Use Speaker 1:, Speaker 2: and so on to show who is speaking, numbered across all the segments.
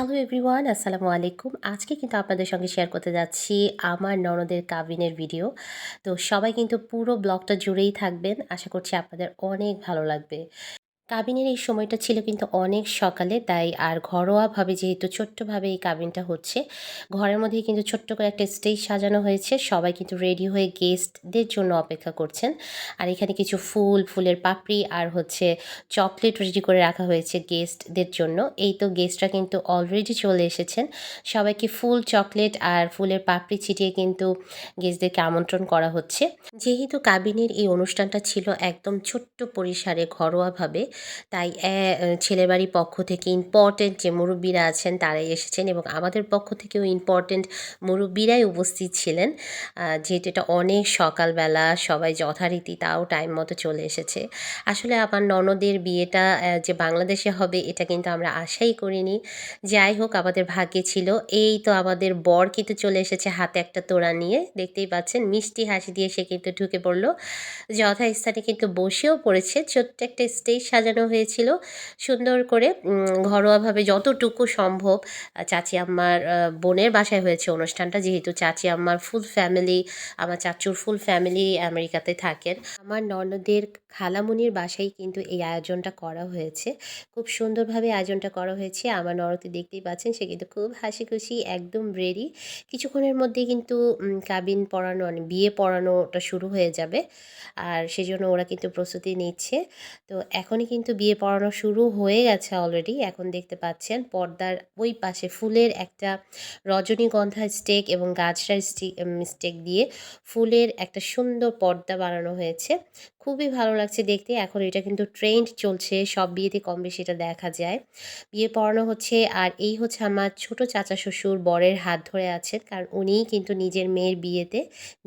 Speaker 1: Hello everyone, আসসালামু আলাইকুম। আজকে কিন্তু আপনাদের সঙ্গে শেয়ার করতে যাচ্ছি আমার ননদের কাবিনের ভিডিও। তো সবাই কিন্তু পুরো ব্লগটা জুড়েই থাকবেন। আশা করছি আপনাদের অনেক ভালো লাগবে। কাবিনের এই সময়টা ছিল কিন্তু অনেক সকালে, তাই আর ঘরোয়াভাবে যেহেতু ছোট্টভাবে এই কাবিনটা হচ্ছে, ঘরের মধ্যেই কিন্তু ছোট্ট করে একটা স্টেজ সাজানো হয়েছে। সবাই কিন্তু রেডি হয়ে গেস্টদের জন্য অপেক্ষা করছেন। আর এখানে কিছু ফুল, ফুলের পাপড়ি আর হচ্ছে চকলেট রেডি করে রাখা হয়েছে গেস্টদের জন্য। এই তো গেস্টরা কিন্তু অলরেডি চলে এসেছেন। সবাইকে ফুল, চকলেট আর ফুলের পাপড়ি ছিটিয়ে কিন্তু গেস্টদেরকে আমন্ত্রণ করা হচ্ছে। যেহেতু কাবিনের এই অনুষ্ঠানটা ছিল একদম ছোট্ট পরিসরে ঘরোয়াভাবে তাই ছেলের বাড়ির পক্ষ থেকে ইম্পর্টেন্ট যে মুরব্বীরা আছেন তারাই এসেছেন এবং আমাদের পক্ষ থেকেও ইম্পর্টেন্ট মুরব্বীরাই উপস্থিত ছিলেন। যেহেতু এটা অনেক সকালবেলা, সবাই যথারীতি তাও টাইম মতো চলে এসেছে। আসলে আমার ননদের বিয়েটা যে বাংলাদেশে হবে এটা কিন্তু আমরা আশাই করিনি। যাই হোক, আমাদের ভাগ্যে ছিল। এই তো আমাদের বর কিন্তু চলে এসেছে হাতে একটা তোড়া নিয়ে। দেখতেই পাচ্ছেন, মিষ্টি হাসি দিয়ে সে কিন্তু ঢুকে পড়ল। যথাস্থানে কিন্তু বসেও পড়েছে। ছোট্ট একটা স্টেজ সাজানো হয়েছিল। সুন্দর করে ঘরোয়াভাবে যতটুকু সম্ভব চাচি আম্মার বোনের বাসায় হয়েছে অনুষ্ঠানটা। যেহেতু চাচি আম্মার ফুল ফ্যামিলি আমার চাচুর ফুল ফ্যামিলি আমেরিকাতে থাকেন। আমার ননদের খালামুনির বাসায় কিন্তু এই আয়োজনটা করা হয়েছে। খুব সুন্দরভাবে আয়োজনটা করা হয়েছে। আমার ননদকে দেখতেই পাচ্ছেন, সে কিন্তু খুব হাসি খুশি একদম রেডি কিছুক্ষণের মধ্যে কিন্তু কাবিন পড়ানো মানে বিয়ে পড়ানোটা শুরু হয়ে যাবে। আর সেজন্য ওরা কিন্তু প্রস্তুতি নিচ্ছে। তো এখনই কিন্তু বিয়ে পড়ানো শুরু হয়ে গেছে অলরেডি এখন দেখতে পাচ্ছেন পর্দার ওই পাশে ফুলের একটা রজনীগন্ধা স্টেক এবং গাছটার স্টেক দিয়ে ফুলের একটা সুন্দর পর্দা বানানো হয়েছে। খুবই ভালো লাগছে দেখতে। এখন এটা কিন্তু ট্রেন্ড চলছে, সব বিয়েতে কম বেশি এটা দেখা যায়। বিয়ে পড়ানো হচ্ছে আর এই হচ্ছে আমার ছোট চাচা শ্বশুর বরের হাত ধরে আছেন, কারণ উনিই কিন্তু নিজের মেয়ের বিয়েতে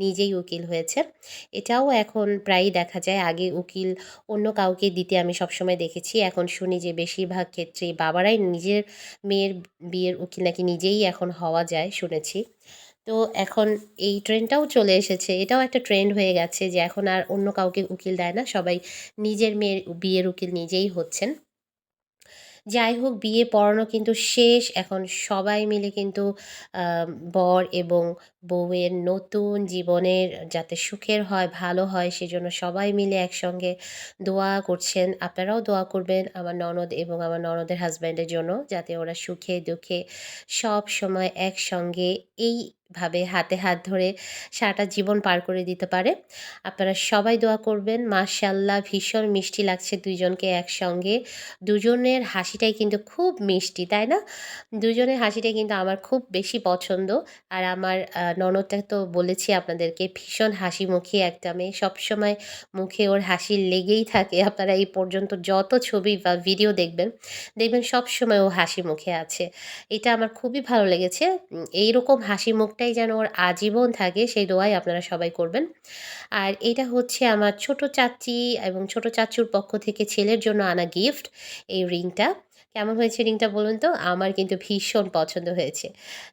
Speaker 1: নিজেই উকিল হয়েছে এটাও এখন প্রায়ই দেখা যায়। আগে উকিল অন্য কাউকে দিতে আমি সবসময় দেখেছি। এখন শুনি যে বেশিরভাগ ক্ষেত্রে বাবারাই নিজের মেয়ের বিয়ের উকিল নাকি নিজেই এখন হওয়া যায়, শুনেছি। তো এখন এই ট্রেন্ডটাও চলে এসেছে। এটাও একটা ট্রেন্ড হয়ে গেছে যে এখন আর অন্য কাউকে উকিল দেয় না, সবাই নিজের মেয়ের বিয়ের উকিল নিজেই হচ্ছেন। যাই হোক, বিয়ে পড়ানো কিন্তু শেষ। এখন সবাই মিলে কিন্তু বর এবং বউয়ের নতুন জীবনের যাতে সুখের হয়, ভালো হয়, সেজন্য সবাই মিলে একসঙ্গে দোয়া করছেন। আপনারাও দোয়া করবেন আমার ননদ এবং আমার ননদের হাজব্যান্ডের জন্য, যাতে ওরা সুখে দুঃখে সব সময় একসঙ্গে এই ভাবে হাতে হাত ধরে সারাটা জীবন পার করে দিতে পারে। আপনারা সবাই দোয়া করবেন মাশাল্লাহ ভীষণ মিষ্টি লাগছে দুজনকে একসঙ্গে। দুজনের হাসিটাই কিন্তু খুব মিষ্টি, তাই না? দুজনের হাসিটাই কিন্তু আমার খুব বেশি পছন্দ। আর আমার ননদটা তো বলেছি আপনাদেরকে, ভীষণ হাসিমুখী একটা মেয়ে সবসময় মুখে ওর হাসি লেগেই থাকে। আপনারা এই পর্যন্ত যত ছবি বা ভিডিও দেখবেন দেখবেন সবসময় ও হাসি মুখে আছে। এটা আমার খুবই ভালো লেগেছে। এইরকম হাসি মুখটাই যেন ওর আজীবন থাকে, সেই দোয়াই আপনারা সবাই করবেন। আর এটা হচ্ছে আমার ছোট চাচি এবং ছোট চাচুর পক্ষ থেকে ছেলের জন্য আনা গিফট এই রিংটা। কেমন হয়েছে রিংটা বলুন তো? আমার কিন্তু ভীষণ পছন্দ হয়েছে।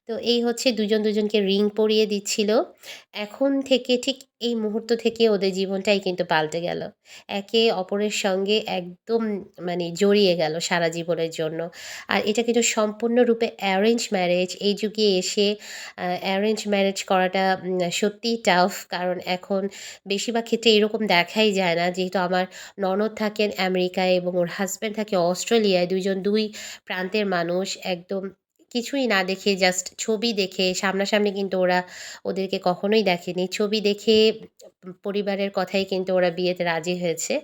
Speaker 1: তো এই হচ্ছে দুজন দুজনকে রিং পরিয়ে দিচ্ছিল। এখন থেকে ঠিক এই মুহূর্ত থেকে ওদের জীবনটাই কিন্তু পাল্টে গেল। একে অপরের সঙ্গে একদম মানে জড়িয়ে গেল সারা জীবনের জন্য। আর এটা কিন্তু সম্পূর্ণরূপে অ্যারেঞ্জ ম্যারেজ এই যুগে এসে অ্যারেঞ্জ ম্যারেজ করাটা সত্যিই টাফ কারণ এখন বেশিরভাগ ক্ষেত্রে এরকম দেখাই যায় না। যেহেতু আমার ননদ থাকেন আমেরিকায় এবং ওর হাজব্যান্ড থাকে অস্ট্রেলিয়ায়। দুইজন দুই প্রান্তের মানুষ। একদম কিছুই না দেখে জাস্ট ছবি দেখে, সামনাসামনি কিন্তু ওরা ওদেরকে কখনোই দেখেনি। ছবি দেখে পরিবারের কথাই কিন্তু ওরা বিয়েতে রাজি হয়েছে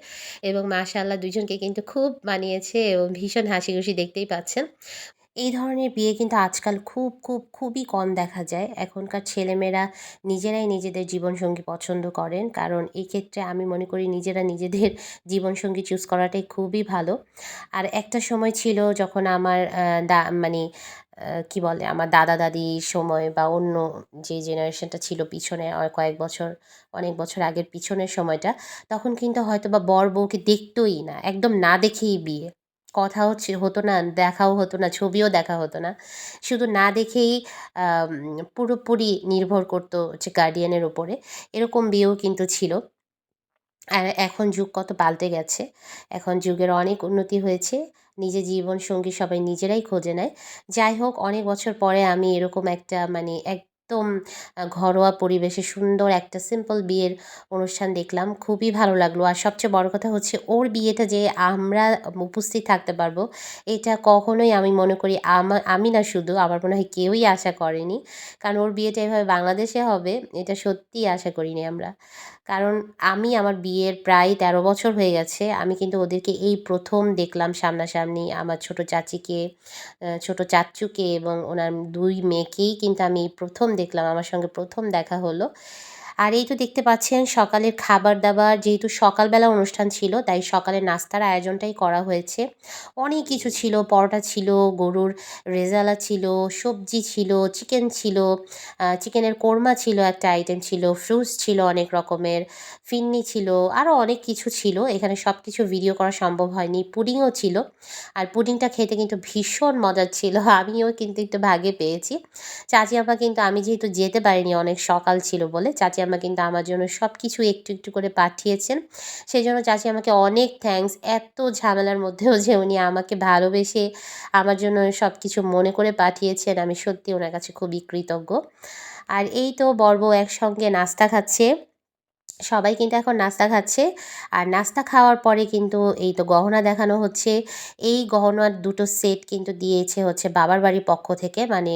Speaker 1: এবং মাশাআল্লাহ দুজনকে কিন্তু খুব মানিয়েছে এবং ভীষণ হাসি খুশি দেখতেই পাচ্ছেন। এই ধরনের বিয়ে কিন্তু আজকাল খুব খুব, খুবই কম দেখা যায়। এখনকার ছেলেমেয়েরা নিজেরাই নিজেদের জীবনসঙ্গী পছন্দ করেন, কারণ এই ক্ষেত্রে আমি মনে করি নিজেরা নিজেদের জীবনসঙ্গী চুজ করাটাই খুবই ভালো। আর একটা সময় ছিল যখন আমার দা মানে কি বলে, আমার দাদা দাদির সময় বা অন্য যে জেনারেশনটা ছিল পিছনে কয়েক বছর, অনেক বছর আগের পিছনের সময়টা, তখন কিন্তু হয়তো বা বর বউকে দেখতোই না, একদম না দেখেই বিয়ে। কথাও হতো না, দেখাও হতো না, ছবিও দেখা হতো না। শুধু না দেখেই পুরোপুরি নির্ভর করতো হচ্ছে গার্ডিয়ানের ওপরে এরকম বিয়েও কিন্তু ছিল। আর এখন যুগ কত পাল্টে গেছে। এখন যুগের অনেক উন্নতি হয়েছে। নিজের জীবন সঙ্গী সবাই নিজেরাই খোঁজে নেয়। যাই হোক, অনেক বছর পরে আমি এরকম একটা মানে একদম ঘরোয়া পরিবেশে সুন্দর একটা সিম্পল বিয়ের অনুষ্ঠান দেখলাম। খুবই ভালো লাগল। আর সবচেয়ে বড় কথা হচ্ছে, ওর বিয়েটা যে আমরা উপস্থিত থাকতে পারব, এটা কখনোই আমি মনে করি আমা, আমি না শুধু, আমার মনে হয় কেউই আশা করেনি। কারণ ওর বিয়েটা এভাবে বাংলাদেশে হবে, এটা সত্যিই আশা করিনি আমরা। কারণ আমি আমার বিয়ের প্রায় তেরো বছর হয়ে গেছে। আমি কিন্তু ওদেরকে এই প্রথম দেখলাম সামনাসামনি আমার ছোট চাচিকে ছোট চাচ্চুকে এবং ওনার দুই মেয়েকেই কিন্তু আমি প্রথম দেখলাম। আমার সঙ্গে প্রথম দেখা হলো। আর এই তো দেখতে পাচ্ছেন সকালের খাবার দাবার যেহেতু সকালবেলা অনুষ্ঠান ছিল, তাই সকালে নাস্তার আয়োজনটাই করা হয়েছে। অনেক কিছু ছিল, পরোটা ছিল, গরুর রেজালা ছিল, সবজি ছিল, চিকেন ছিল চিকেনের কোরমা ছিল একটা আইটেম ছিল ফ্রুটস ছিল অনেক রকমের, ফিন্নি ছিল আরও অনেক কিছু ছিল। এখানে সব কিছু ভিডিও করা সম্ভব হয়নি, পুডিংও ছিল। আর পুডিংটা খেতে কিন্তু ভীষণ মজার ছিল, আমিও কিন্তু একটু ভাগে পেয়েছি। চাচি আমা কিন্তু আমি যেহেতু যেতে পারিনি, অনেক সকাল ছিল বলে চাচি আমা কিন্তু আমার জন্য সব কিছু একটু একটু করে পাঠিয়েছেন। সেই জন্য চাচি আমাকে অনেক থ্যাংকস এত ঝামেলার মধ্যেও যে উনি আমাকে ভালোবেসে আমার জন্য সব কিছু মনে করে পাঠিয়েছেন, আমি সত্যি ওনার কাছে খুবই কৃতজ্ঞ। আর এই তো বর্ব একসঙ্গে নাস্তা খাচ্ছে। সবাই কিন্তু এখন নাস্তা খাচ্ছে। আর নাস্তা খাওয়ার পরে কিন্তু এই তো গহনা দেখানো হচ্ছে। এই গহনার দুটো সেট কিন্তু দিয়েছে হচ্ছে বাবার বাড়ির পক্ষ থেকে। মানে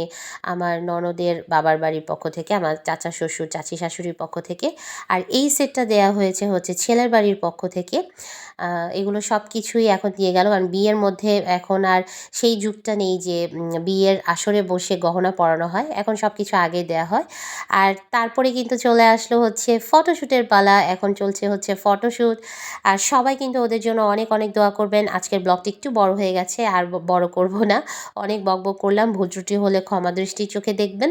Speaker 1: আমার ননদের বাবার বাড়ির পক্ষ থেকে, আমার চাচা শ্বশুর, চাচি শাশুড়ির পক্ষ থেকে। আর এই সেটটা দেয়া হয়েছে হচ্ছে ছেলের বাড়ির পক্ষ থেকে। এগুলো সব কিছুই এখন দিয়ে গেল। কারণ বিয়ের মধ্যে এখন আর সেই যুগটা নেই যে বিয়ের আসরে বসে গহনা পরানো হয়। এখন সব কিছু আগে দেওয়া হয়। আর তারপরে কিন্তু চলে আসলো হচ্ছে ফটোশ্যুটের পালা, এখন চলছে হচ্ছে ফটোশ্যুট আর সবাই কিন্তু ওদের জন্য অনেক অনেক দোয়া করবেন। আজকের ব্লগটি একটু বড় হয়ে গেছে, আর বড় করব না। অনেক বক বক করলাম, ভুল ত্রুটি হলে ক্ষমা দৃষ্টি চোখে দেখবেন।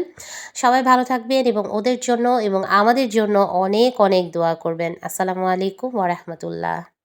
Speaker 1: সবাই ভালো থাকবেন এবং ওদের জন্য এবং আমাদের জন্য অনেক অনেক দোয়া করবেন। আসসালামু আলাইকুম ওরহমতুল্লাহ